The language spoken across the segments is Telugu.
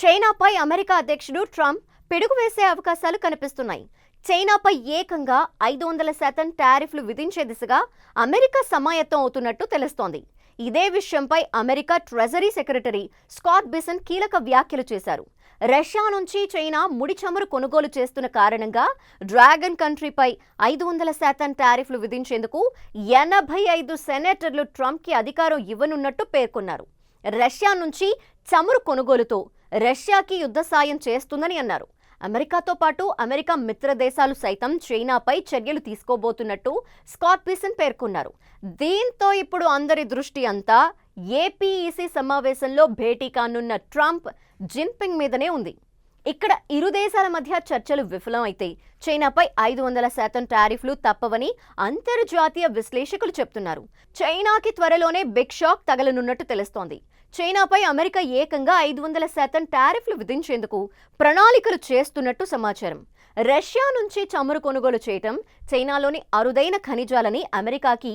చైనాపై అమెరికా అధ్యక్షుడు ట్రంప్ పిడుగు వేసే అవకాశాలు కనిపిస్తున్నాయి. చైనాపై ఏకంగా ఐదు వందల శాతం టారిఫ్లు విధించే దిశగా అమెరికా సమాయత్తం అవుతున్నట్టు తెలుస్తోంది. ఇదే విషయంపై America treasury secretary Scott Bessent కీలక వ్యాఖ్యలు చేశారు. రష్యా నుంచి చైనా ముడి చమురు కొనుగోలు చేస్తున్న కారణంగా డ్రాగన్ కంట్రీపై ఐదు వందల శాతం టారిఫ్లు విధించేందుకు ఎనభై ఐదు సెనేటర్లు ట్రంప్కి అధికారం ఇవ్వనున్నట్టు పేర్కొన్నారు. రష్యా నుంచి చమురు కొనుగోలుతో రష్యాకి యుద్ధ సాయం చేస్తుందని అన్నారు. అమెరికాతో పాటు అమెరికా మిత్ర దేశాలు సైతం చైనాపై చర్యలు తీసుకోబోతున్నట్టు స్కాట్ పీసన్ పేర్కొన్నారు. దీంతో ఇప్పుడు అందరి దృష్టి అంతా ఏపీఈసీ సమావేశంలో భేటీ కానున్న ట్రంప్ జిన్పింగ్ మీదనే ఉంది. ఇక్కడ ఇరు దేశాల మధ్య చర్చలు విఫలమైతే చైనాపై ఐదు వందల శాతం టారిఫ్లు తప్పవని అంతర్జాతీయ విశ్లేషకులు చెప్తున్నారు. చైనాకి త్వరలోనే బిగ్ షాక్ తగలనున్నట్టు తెలుస్తోంది. చైనాపై అమెరికా ఏకంగా ఐదు వందల శాతం టారిఫ్లు విధించేందుకు ప్రణాళికలు చేస్తున్నట్టు సమాచారం. రష్యా నుంచి చమురు కొనుగోలు చేయటం చైనాలోని అరుదైన ఖనిజాలని అమెరికాకి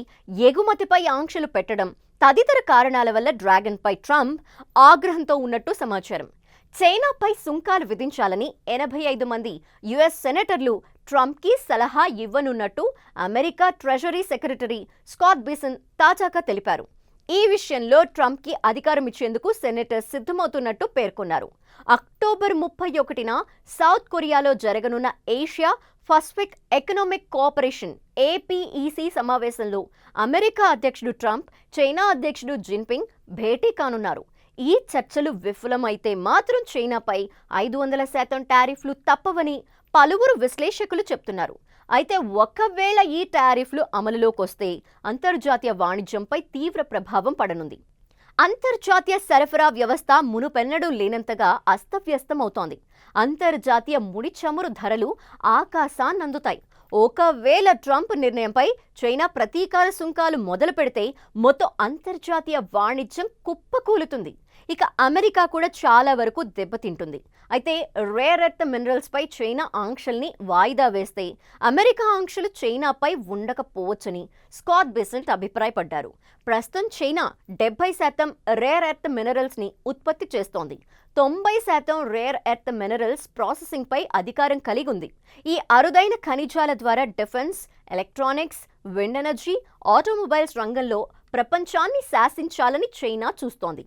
ఎగుమతిపై ఆంక్షలు పెట్టడం తదితర కారణాల వల్ల డ్రాగన్పై ట్రంప్ ఆగ్రహంతో ఉన్నట్టు సమాచారం. చైనాపై సుంకాలు విధించాలని ఎనభై ఐదు మంది యుఎస్ సెనేటర్లు ట్రంప్కి సలహా ఇవ్వనున్నట్టు America treasury secretary Scott Bessent తాజాగా తెలిపారు. ఈ విషయంలో ట్రంప్కి అధికారం ఇచ్చేందుకు సెనేటర్ సిద్ధమవుతున్నట్టు పేర్కొన్నారు. అక్టోబర్ ముప్పై ఒకటిన సౌత్ కొరియాలో జరగనున్న Asia Pacific economic cooperation APEC సమావేశంలో అమెరికా అధ్యక్షుడు ట్రంప్ చైనా అధ్యక్షుడు జిన్పింగ్ భేటీ కానున్నారు. ఈ చర్చలు విఫలమైతే మాత్రం చైనాపై ఐదు వందల శాతం టారిఫ్లు తప్పవని పలువురు విశ్లేషకులు చెప్తున్నారు. అయితే ఒకవేళ ఈ టారిఫ్లు అమలులోకి వస్తే అంతర్జాతీయ వాణిజ్యంపై తీవ్ర ప్రభావం పడనుంది. అంతర్జాతీయ సరఫరా వ్యవస్థ మునుపెన్నడూ లేనంతగా అస్తవ్యస్తమవుతోంది. అంతర్జాతీయ ముడి చమురు ధరలు ఆకాశాన్నందుతాయి ఒకవేళ ట్రంప్ నిర్ణయంపై చైనా ప్రతీకార సుంకాలు మొదలు పెడితే మొత్తం అంతర్జాతీయ వాణిజ్యం కుప్పకూలుతుంది. ఇక అమెరికా కూడా చాలా వరకు దెబ్బతింటుంది. అయితే రేర్ ఎర్త్ మినరల్స్పై చైనా ఆంక్షల్ని వాయిదా వేస్తే అమెరికా ఆంక్షలు చైనాపై ఉండకపోవచ్చని స్కాట్ బెసెంట్ అభిప్రాయపడ్డారు. ప్రస్తుతం చైనా డెబ్బై శాతం రేర్ ఎర్త్ మినరల్స్ని ఉత్పత్తి చేస్తోంది. తొంభై శాతం రేర్ ఎర్త్ మినరల్స్ ప్రాసెసింగ్పై అధికారం కలిగి ఉంది. ఈ అరుదైన ఖనిజాల ద్వారా defence electronics wind energy automobiles రంగంలో ప్రపంచాన్ని శాసించాలని చైనా చూస్తోంది.